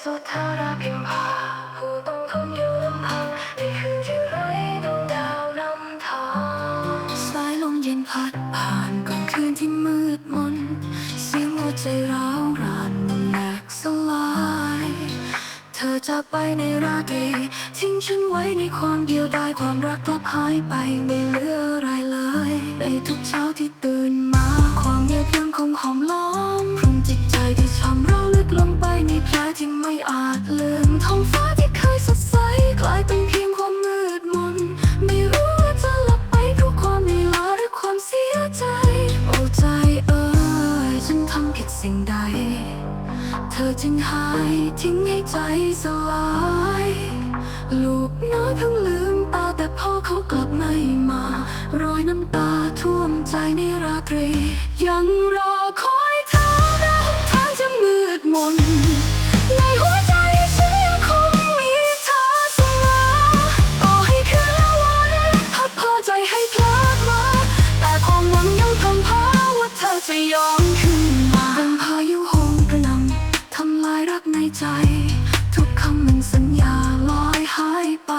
สุธาราพิมพาผู้ต้องทนอยู่ลำพังในคืนที่ไร้ดวงดาวนำทาสายลมเย็นพัดผ่านก่อนคืนที่มืดมน เสียงหัวใจร้าวรานมัแหลกสลาย เธอจากไปในราตรีทิ้งฉันไว้ในความเดียวดายความรักกลัหายไปไม่เหลืออะไรเลย ในทุกเช้าที่ตื่น ไม่อาจลืมท้องฟ้าที่เคยสดใส กลายเป็นเพียงความมืดมน ไม่รู้ว่าจะหลับไปเพราะความเหนื่อยล้าหรือความเสียใจ โอ้ใจเอ่ยฉันทำผิดสิ่งใด เธอจึงหายทิ้งให้ใจสลาย ลูกน้อยเพิ่งลืมตาแต่พ่อเขากลับไม่มารอยน้ำตาท่วมใจในราตรี ยังรอคอยเธอแม้หนทางจะมืดมน จะยอมขึ้นมาเป็นพายุโหมกระหน่ำทำลายรักในใจ ทุกคำมันสัญญาลอยหายไป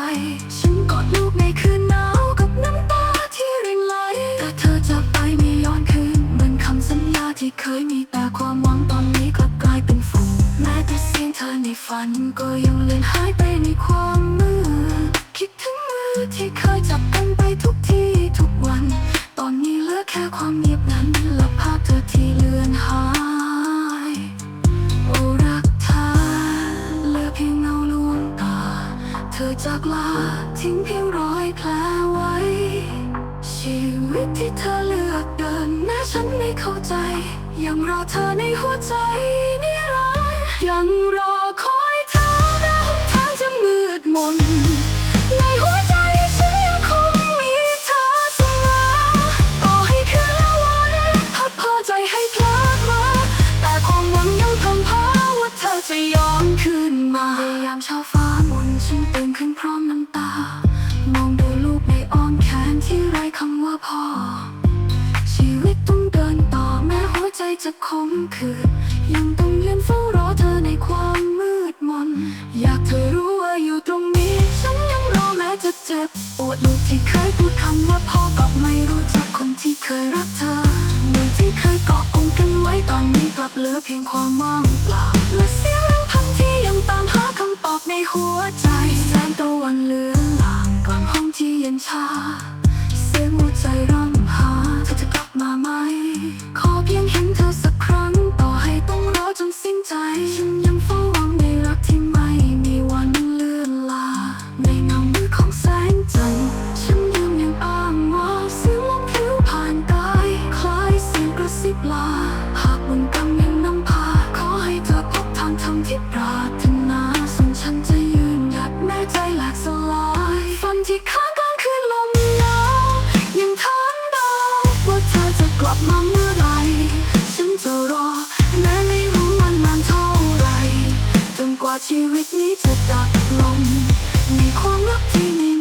ฉันกอดลูกในคืนหนาวกับน้ำตาที่รินไหลแต่เธอจากไปไม่ย้อนคืนเหมือนคำสัญญาที่เคยมีแต่ความหวังตอนนี้กลับกลายเป็นฝุ่นแม้แต่เสียงเธอในฝันก็ยังเลือนหายไปในความมืดคิดถึงมือที่เคยจับกันไปทุกที่ทุกวัน ตอนนี้เหลือแค่ความเงียบนั้นและ อที่เลือนหาย โอ้รักเธอเหลือเพียงเงาลวงตา เธอจากลาทิ้งเพียงรอยแผลไว้ ชีวิตที่เธอเลือกเดินแม้ฉันไม่เข้าใจ ยังรอเธอในหัวใจนิรันดร์ยังรอ เช้าฟ้ามุนฉันตื่นขึ้นพร้อมน้ำตา มองดูลูกในอ้อมแขนที่ไร้คำว่าพ่อ ชีวิตต้องเดินต่อแม้หัวใจจะคมคืนยังต้องยืนเฝ้ารอเธอในความมืดมน อยากเธอรู้ว่าอยู่ตรงนี้ ฉันยังรอแม้จะเจ็บปวดลูกที่เคยพูดคำว่าพ่อก็ไม่รู้จักคนที่เคยรักเธอมือที่เคยเกาะองกันไว้ตอนนี้กลับเหลือเพียงความว่างเปล่าและเสียง ที่ ลับมาเมื่อไรฉันจะรอแม้ไม่รู้วันนานเท่าไรจนกว่าชีวิตนี้จะดับลงมีความรักที่ไม่